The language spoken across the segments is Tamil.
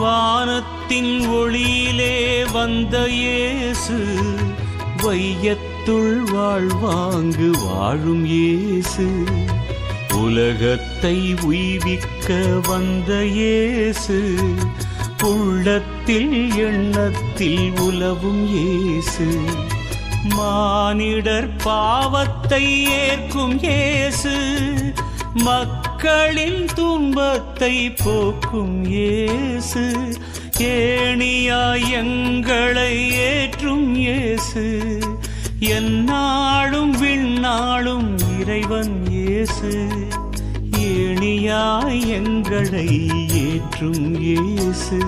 வானத்தின் ஒளியிலே வந்த இயேசு வையத்துள் வாழ்வாங்கு வாழும் இயேசு. உலகத்தை உய்விக்க வந்த இயேசு உள்ளத்தில் எண்ணத்தில் உலவும் இயேசு. மானிடர் பாவத்தை ஏற்கும் இயேசு மக்களின் துன்பத்தை போக்கும் இயேசு. ஏணியாய் எங்களை ஏற்றும் இயேசு. எந்நாளும் விண்ணாளும் இறைவன் இயேசு. ஏணியாய் எங்களை ஏற்றும் இயேசு.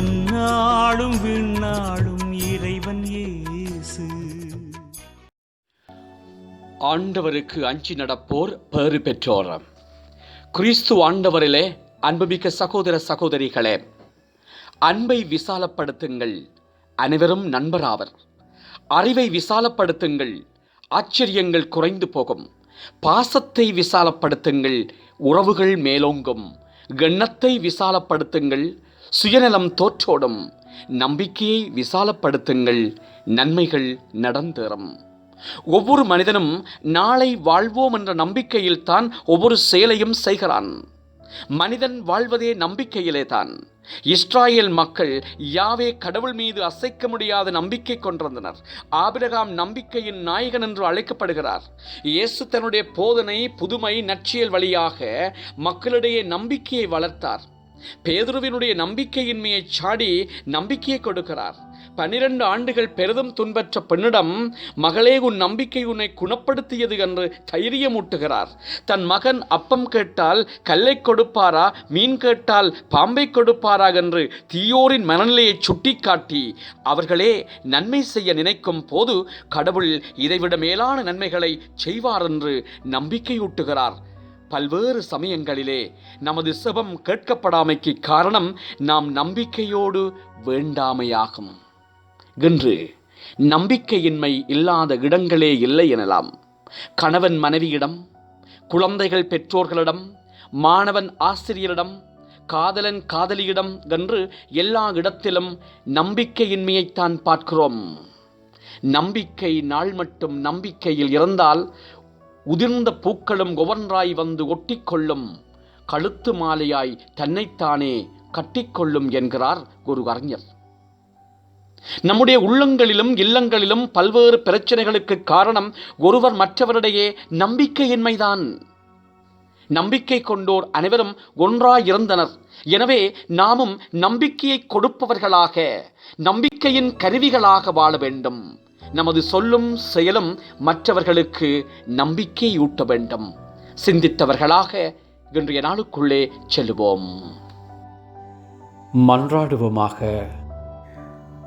எந்நாளும் விண்ணாளும் இறைவன் இயேசு. ஆண்டவருக்கு அஞ்சி நடப்போர் பேறு பெற்றோரம் கிறிஸ்து ஆண்டவரிலே அன்புமிக்க சகோதர சகோதரிகளே அன்பை விசாலப்படுத்துங்கள். அனைவரும் நண்பராவர். அறிவை விசாலப்படுத்துங்கள். ஆச்சரியங்கள் குறைந்து போகும். பாசத்தை விசாலப்படுத்துங்கள். உறவுகள் மேலோங்கும். கண்ணத்தை விசாலப்படுத்துங்கள். சுயநலம் தோற்றோடும். நம்பிக்கையை விசாலப்படுத்துங்கள். நன்மைகள் நடந்தேறும். ஒவ்வொரு மனிதனும் நாளை வாழ்வோம் என்ற நம்பிக்கையில் தான் ஒவ்வொரு செயலையும் செய்கிறான். மனிதன் வாழ்வதே நம்பிக்கையிலே தான். இஸ்ராயேல் மக்கள் யாவே கடவுள் மீது அசைக்க முடியாத நம்பிக்கை கொண்டிருந்தனர். ஆபிரகாம் நம்பிக்கையின் நாயகன் என்று அழைக்கப்படுகிறார். இயேசு தன்னுடைய போதனை புதுமை நற்சியல் வழியாக மக்களிடையே நம்பிக்கையை வளர்த்தார். பேதுருவினுடைய நம்பிக்கையின்மையை சாடி நம்பிக்கையை கொடுக்கிறார். பனிரெண்டு ஆண்டுகள் பெரிதும் துன்பற்ற பெண்ணிடம் மகளே உன் நம்பிக்கை உன்னை குணப்படுத்தியது என்று தைரியமூட்டுகிறார். தன் மகன் அப்பம் கேட்டால் கல்லை கொடுப்பாரா? மீன் கேட்டால் பாம்பை கொடுப்பாரா? என்று தீயோரின் மனநிலையை சுட்டிக்காட்டி அவர்களே நன்மை செய்ய நினைக்கும் போது கடவுள் இதைவிட மேலான நன்மைகளை செய்வார் என்று நம்பிக்கையூட்டுகிறார். பல்வேறு சமயங்களிலே நமது செபம் கேட்கப்படாமைக்கு காரணம் நாம் நம்பிக்கையோடு வேண்டாமையாகும். என்று நம்பிக்கையின்மை இல்லாத இடங்களே இல்லை எனலாம். கணவன் மனைவியிடம் குழந்தைகள் பெற்றோர்களிடம் மாணவன் ஆசிரியரிடம் காதலன் காதலியிடம் என்று எல்லா இடத்திலும் நம்பிக்கையின்மையைத்தான் பார்க்கிறோம். நம்பிக்கை நாள் மட்டும் நம்பிக்கையில் இருந்தால் உதிர்ந்த பூக்களும் ஒவ்வொன்றாய் வந்து ஒட்டிக்கொள்ளும் கழுத்து மாலையாய் தன்னைத்தானே கட்டிக்கொள்ளும் என்கிறார் ஒரு அறிஞர். நம்முடைய உள்ளங்களிலும் இல்லங்களிலும் பல்வேறு பிரச்சனைகளுக்கு காரணம் ஒருவர் மற்றவரிடையே நம்பிக்கையின்மைதான். நம்பிக்கை கொண்டோர் அனைவரும் ஒன்றாயிருந்தனர். எனவே நாமும் நம்பிக்கையை கொடுப்பவர்களாக நம்பிக்கையின் கருவிகளாக வாழ வேண்டும். நமது சொல்லும் செயலும் மற்றவர்களுக்கு நம்பிக்கையூட்ட வேண்டும். சிந்தித்தவர்களாக இன்றைய நாளுக்குள்ளே செல்லுவோம். மன்றாடுவோமாக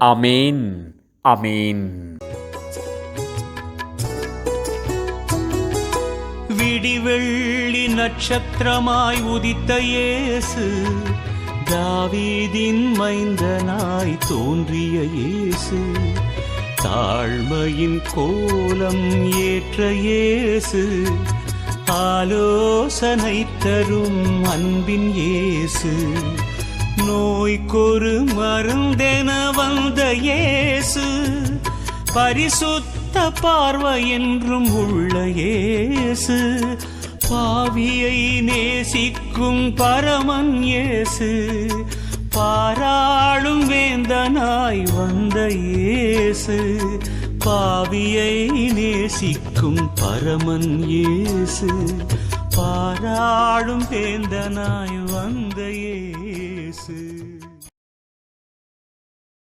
அமேன் அமேன் விடிவெள்ளி நட்சத்திரமாய் உதித்த இயேசு தாவீதின் மைந்தனாய் தோன்றிய இயேசு தாழ்மையின் கோலம் ஏற்ற இயேசு ஆலோசனை தரும் அன்பின் இயேசு நோய்க்கொரு மருந்தென வந்த இயேசு பரிசுத்த பார்வை என்றும் உள்ள இயேசு பாவியை நேசிக்கும் பரமன் இயேசு பாராளும் வேந்தனாய் வந்த இயேசு பாவியை நேசிக்கும் பரமன் இயேசு. பாராளும் பேந்தனாய் வந்த இயேசு.